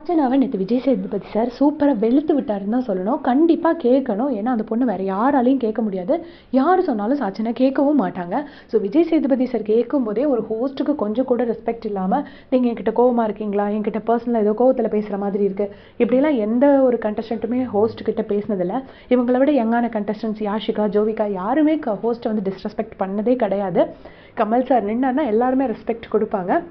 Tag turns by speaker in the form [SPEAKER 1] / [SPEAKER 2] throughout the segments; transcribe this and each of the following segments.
[SPEAKER 1] அர்ச்சனாவை நேற்று விஜய் சேதுபதி சார் சூப்பராக வெளுத்து விட்டாருன்னு தான் சொல்லணும். கண்டிப்பாக கேட்கணும். ஏன்னா அந்த பொண்ணு வேறு யாராலையும் கேட்க முடியாது. யார் சொன்னாலும் சாச்சனா கேட்கவும் மாட்டாங்க. ஸோ விஜய் சேதுபதி சார் கேட்கும் போதே ஒரு ஹோஸ்ட்டுக்கு கொஞ்சம் கூட ரெஸ்பெக்ட் இல்லாமல் நீங்கள் என்கிட்ட கோவமாக இருக்கீங்களா? என்கிட்ட பர்சனலாக ஏதோ கோவத்தில் பேசுகிற மாதிரி இருக்குது இப்படிலாம் எந்த ஒரு கண்டஸ்டண்ட்டுமே ஹோஸ்ட் கிட்ட பேசினதில்ல. இவங்களை விட யங்கான கண்டஸ்டன்ஸ் யாஷிகா ஜோவிகா யாருமே ஹோஸ்ட்டை வந்து டிஸ்ரெஸ்பெக்ட் பண்ணதே கிடையாது. கமல் சார் நின்னார்னா எல்லாருமே ரெஸ்பெக்ட் கொடுப்பாங்க.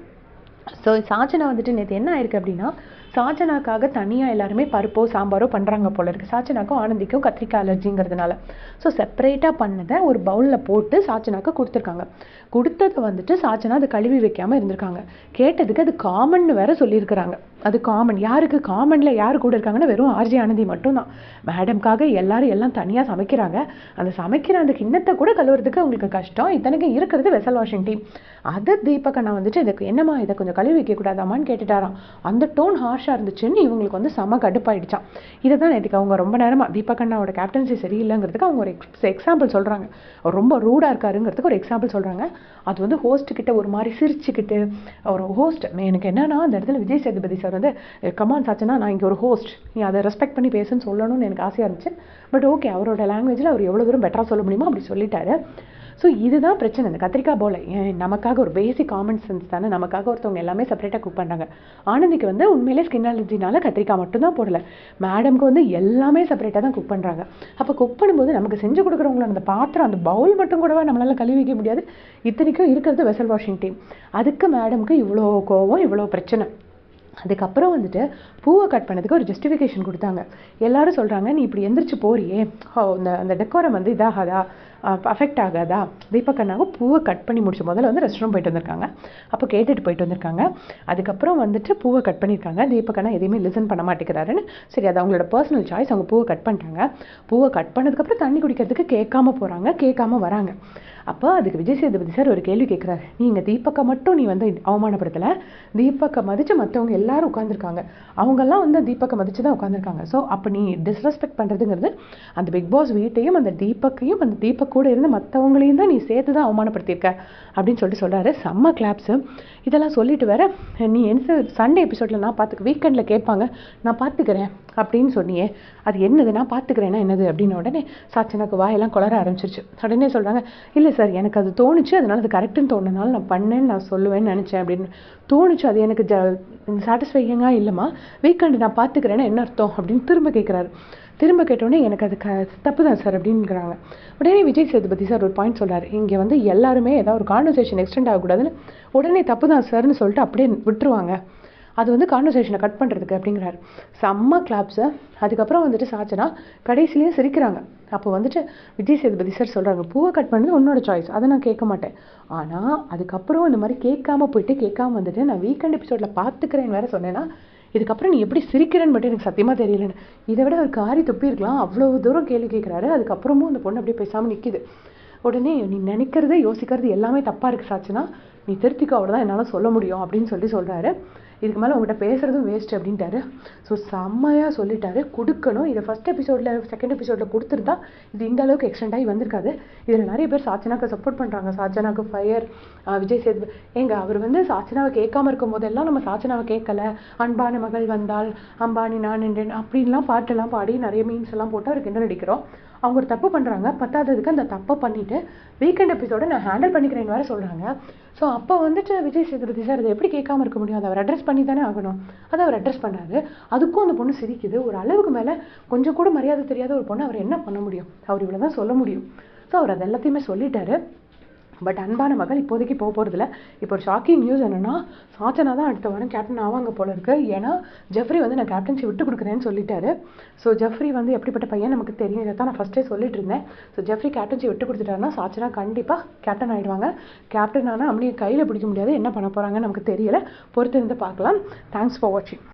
[SPEAKER 1] ஸோ சாச்சனா வந்துட்டு நேற்று என்ன ஆயிருக்கு அப்படின்னா சாச்சனாக்காக தனியாக எல்லாருமே பருப்போ சாம்பாரோ பண்ணுறாங்க போல இருக்குது சாச்சனாக்கும் ஆனந்திக்கும் கத்திரிக்காய் அலர்ஜிங்கிறதுனால. ஸோ செப்பரேட்டாக பண்ணதை ஒரு பவுலில் போட்டு சாச்சனாக்கு கொடுத்துருக்காங்க. கொடுத்ததை வந்துட்டு சாச்சனா அதை கழுவி வைக்காமல் இருந்திருக்காங்க. கேட்டதுக்கு அது காமன் வேற சொல்லியிருக்கிறாங்க. அது காமன் யாருக்கு காமனில் யார் கூட இருக்காங்கன்னா வெறும் ஆர்ஜி ஆனந்தி மட்டும்தான். மேடம்காக எல்லாரும் எல்லாம் தனியாக சமைக்கிறாங்க. அந்த சமைக்கிற அந்த கிண்ணத்தை கூட கழுவுறதுக்கு அவங்களுக்கு கஷ்டம். இத்தனைக்கு இருக்கிறது வெசல் வாஷிங் டீம் அது தீபக் அண்ணா வந்துட்டு இதுக்கு என்னம்மா இதை கொஞ்சம் கழுவி வைக்கக்கூடாதாமான்னு கேட்டுட்டாராம். அந்த டோன் ஹார்ஷாக இருந்துச்சுன்னு இவங்களுக்கு வந்து செம கடுப்பாயிடுச்சான் இதை தான் இதுக்கு அவங்க ரொம்ப நேரமாக தீபக் அண்ணாவோட கேப்டன்சி சரியில்லைங்கிறதுக்கு அவங்க ஒரு எக்ஸ் எக்ஸாம்பிள் சொல்கிறாங்க ரொம்ப ரூடாக இருக்காருங்கிறதுக்கு ஒரு எக்ஸாம்பிள் சொல்கிறாங்க அது வந்து ஹோஸ்ட் கிட்ட ஒரு மாதிரி சிரிச்சுக்கிட்டு ஒரு ஹோஸ்ட் எனக்கு என்னென்னா அந்த இடத்துல விஜய் சேதுபதி சார் வந்து கமான் சாச்சனா நான் இங்கே ஒரு ஹோஸ்ட் நீ அதை ரெஸ்பெக்ட் பண்ணி பேசுன்னு சொல்லணும்னு எனக்கு ஆசையாக இருந்துச்சு. பட் ஓகே அவரோட லாங்குவேஜில் அவர் எவ்வளோ தூரம் பெட்டராக சொல்ல முடியுமோ அப்படி சொல்லிட்டாரு. ஸோ இதுதான் பிரச்சனை. இந்த கத்திரிக்காய் போல் ஏன் நமக்காக ஒரு பேசிக் காமன் சென்ஸ் தானே? நமக்காக ஒருத்தவங்க எல்லாமே செப்பரேட்டாக குக் பண்ணுறாங்க ஆனந்திக்கு வந்து உண்மையிலே ஸ்கின் அலர்ஜினால கத்திரிக்காய் மட்டும்தான் போடல. மேடம்க்கு வந்து எல்லாமே செப்பரேட்டாக தான் குக் பண்ணுறாங்க அப்போ குக் பண்ணும்போது நமக்கு செஞ்சு கொடுக்குறவங்கள அந்த பாத்திரம் அந்த பவுல் மட்டும் கூடவா நம்மளால் கழுவி வைக்க முடியாது? இத்தனைக்கும் இருக்கிறது வெசல் வாஷிங் டீம் அதுக்கு மேடம்க்கு இவ்வளோ கோவம் இவ்வளோ பிரச்சனை. அதுக்கப்புறம் வந்துட்டு பூவை கட் பண்ணதுக்கு ஒரு ஜஸ்டிஃபிகேஷன் கொடுத்தாங்க. எல்லாரும் சொல்கிறாங்க நீ இப்படி எந்திரிச்சு போறியே. ஓ இந்த அந்த டெக்கோரம் வந்து இதாகாதா? அஃபெக்ட் ஆகாதா? தீபக்கண்ணாவும் பூவை கட் பண்ணி முடிச்சு முதல்ல வந்து ரெஸ்ட் ரூம் போயிட்டு வந்திருக்காங்க. அப்போ கேட்டுட்டு போயிட்டு வந்திருக்காங்க. அதுக்கப்புறம் வந்துட்டு பூவை கட் பண்ணியிருக்காங்க தீபக் அண்ணா எதையுமே லிசன் பண்ண மாட்டேங்கிறாருன்னு. சரி அது அவங்களோட பர்சனல் சாய்ஸ் அவங்க பூவை கட் பண்ணிட்டாங்க. பூவை கட் பண்ணதுக்கப்புறம் தண்ணி குடிக்கிறதுக்கு கேட்காம போகிறாங்க கேட்காம வராங்க. அப்போ அதுக்கு விஜய் சேதுபதி சார் ஒரு கேள்வி கேட்குறாரு நீங்கள் தீபக்கை மட்டும் நீ வந்து அவமானப்படுத்தலை? தீபக்கை மதித்து மற்றவங்க எல்லாரும் உட்காந்துருக்காங்க அவங்கெல்லாம் வந்து தீபக்கை மதித்து தான் உட்காந்துருக்காங்க ஸோ அப்போ நீ டிஸ்ரெஸ்பெக்ட் பண்ணுறதுங்கிறது அந்த பிக் பாஸ் வீட்டையும் அந்த தீபக்கையும் அந்த தீபக் கூட இருந்து மற்றவங்களையும் தான் நீ சேர்த்து தான் அவமானப்படுத்தியிருக்க அப்படின்னு சொல்லிட்டு சொல்கிறாரு செம்ம கிளாப்ஸு இதெல்லாம் சொல்லிட்டு வேற நீ என்ன சண்டே எபிசோடில் நான் பார்த்துக்க வீக்கெண்டில் கேட்பாங்க. நான் பார்த்துக்கிறேன். அப்படின்னு சொன்னியே அது என்னது? நான் பார்த்துக்கிறேன்னா என்னது? அப்படின்னு உடனே சாச்சனாக்கு வாயெல்லாம் குளர ஆரம்பிச்சிருச்சு. உடனே சொல்கிறாங்க இல்லை சார் எனக்கு அது தோணுச்சு அதனால் அது கரெக்டுன்னு தோணுனால நான் பண்ணேன்னு நான் சொல்லுவேன்னு நினச்சேன் அப்படின்னு. தோணுச்சு அது எனக்கு ஜ சாட்டிஸ்ஃபையிங்காக இல்லைம்மா. வீக்கெண்டு நான் பார்த்துக்கிறேன்னா என்ன அர்த்தம்? அப்படின்னு திரும்ப கேட்குறாரு திரும்ப கேட்டோடனே எனக்கு அது க தப்பு தான் சார் அப்படின்ங்கிறாங்க உடனே விஜய் சேதுபதி சார் ஒரு பாயிண்ட் சொல்கிறார் இங்கே வந்து எல்லாருமே ஏதாவது ஒரு கான்வர்சேஷன் எக்ஸ்டெண்ட் ஆகக்கூடாதுன்னு உடனே தப்பு தான் சார்னு சொல்லிட்டு அப்படியே விட்டுருவாங்க. அது வந்து கான்வர்சேஷனை கட் பண்ணுறதுக்கு அப்படிங்கிறாரு. செம்ம கிளாப்ஸை அதுக்கப்புறம் வந்துட்டு சாச்சனா கடைசிலேயே சிரிக்கிறாங்க. அப்போ வந்துட்டு விஜய் சேதுபதி சார் சொல்கிறாங்க பூவை கட் பண்ணது உன்னோட சாய்ஸ் அதை நான் கேட்க மாட்டேன். ஆனால் அதுக்கப்புறம் இந்த மாதிரி கேட்காம போயிட்டு கேட்காம வந்துட்டு நான் வீக்கெண்ட் எபிசோடில் பார்த்துக்கிறேன்னு வேறு சொன்னேன்னா இதுக்கப்புறம் நீ எப்படி சிரிக்கிறேன்னு மட்டும் எனக்கு சத்தியமாக தெரியலன்னு. இதை விட ஒரு காரி தொப்பியிருக்கலாம் அவ்வளோ தூரம் கேள்வி கேட்குறாரு. அதுக்கப்புறமும் அந்த பொண்ணு அப்படியே பேசாமல் நிற்கிது உடனே நீ நினைக்கிறது யோசிக்கிறது எல்லாமே தப்பாக இருக்குது சாச்சுன்னா நீ திருத்திக்கோ அவ்வளோதான் என்னால் சொல்ல முடியும் அப்படின்னு சொல்லி சொல்கிறாரு இதுக்கு மேலே உங்கள்கிட்ட பேசுகிறதும் வேஸ்ட் அப்படின்ட்டாரு. ஸோ செம்மையாக சொல்லிட்டாரு. கொடுக்கணும். இதை ஃபஸ்ட் எபிசோடில் செகண்ட் எபிசோடில் கொடுத்துருந்தா இது இந்த அளவுக்கு எக்ஸ்டெண்ட் ஆகி வந்திருக்காது. இதில் நிறைய பேர் சாச்சனாக்கு சப்போர்ட் பண்ணுறாங்க சாச்சனாக்கு ஃபயர் விஜய் சேது ஏங்க அவர் வந்து சாச்சனாவை கேட்காம இருக்கும் போதெல்லாம் நம்ம சாச்சனாவை கேட்கல. அன்பான மகள் வந்தால் அம்பானி நான் நின்றேன் அப்படின்லாம் பாட்டெல்லாம் பாடி நிறைய மீன்ஸ் எல்லாம் போட்டு அவருக்கு கிண்டல் அடிக்கிறோம் அவங்க ஒரு தப்பு பண்ணுறாங்க பத்தாததுக்கு அந்த தப்பை பண்ணிவிட்டு வீக்கெண்ட் எபிசோட நான் ஹேண்டில் பண்ணிக்கிறேன்னு வேறு சொல்கிறாங்க ஸோ அப்போ வந்துட்டு விஜய் சேதுபதி சார் இதை எப்படி கேட்காம இருக்க முடியும்? அதை அவர் அட்ரஸ் பண்ணி தானே ஆகணும். அதை அவர் அட்ரஸ் பண்ணாரு அதுக்கும் அந்த பொண்ணு சிரிக்குது. ஒரு அளவுக்கு மேலே கொஞ்சம் கூட மரியாதை தெரியாத ஒரு பொண்ணு அவர் என்ன பண்ண முடியும்? அவர் இவ்வளோ தான் சொல்ல முடியும். ஸோ அவர் அது எல்லாத்தையுமே சொல்லிட்டாரு. பட் அன்பான மகள் இப்போதைக்கு போக போகிறதில்ல இப்போ ஒரு ஷாக்கிங் நியூஸ் என்னென்னா சாச்சனா தான் அடுத்த வாரம் கேப்டன் ஆவாங்க போல இருக்கு. ஏன்னா ஜெஃப்ரி வந்து நான் கேப்டன்ஷி விட்டு கொடுக்குறேன்னு சொல்லிட்டாரு. ஸோ ஜெஃப்ரி வந்து எப்படிப்பட்ட பையன் நமக்கு தெரியும். இதை தான் நான் ஃபஸ்ட்டே சொல்லிட்டு இருந்தேன். ஸோ ஜெஃப்ரி கேப்டன்ஷி விட்டு கொடுத்துட்டாருன்னா சாச்சனா கண்டிப்பாக கேப்டன் ஆகிடுவாங்க கேப்டன் ஆனால் அப்படியே கையில் பிடிக்க முடியாது. என்ன பண்ண போகிறாங்கன்னு நமக்கு தெரியல. பொறுத்து இருந்து பார்க்கலாம். தேங்க்ஸ் ஃபார் வாட்சிங்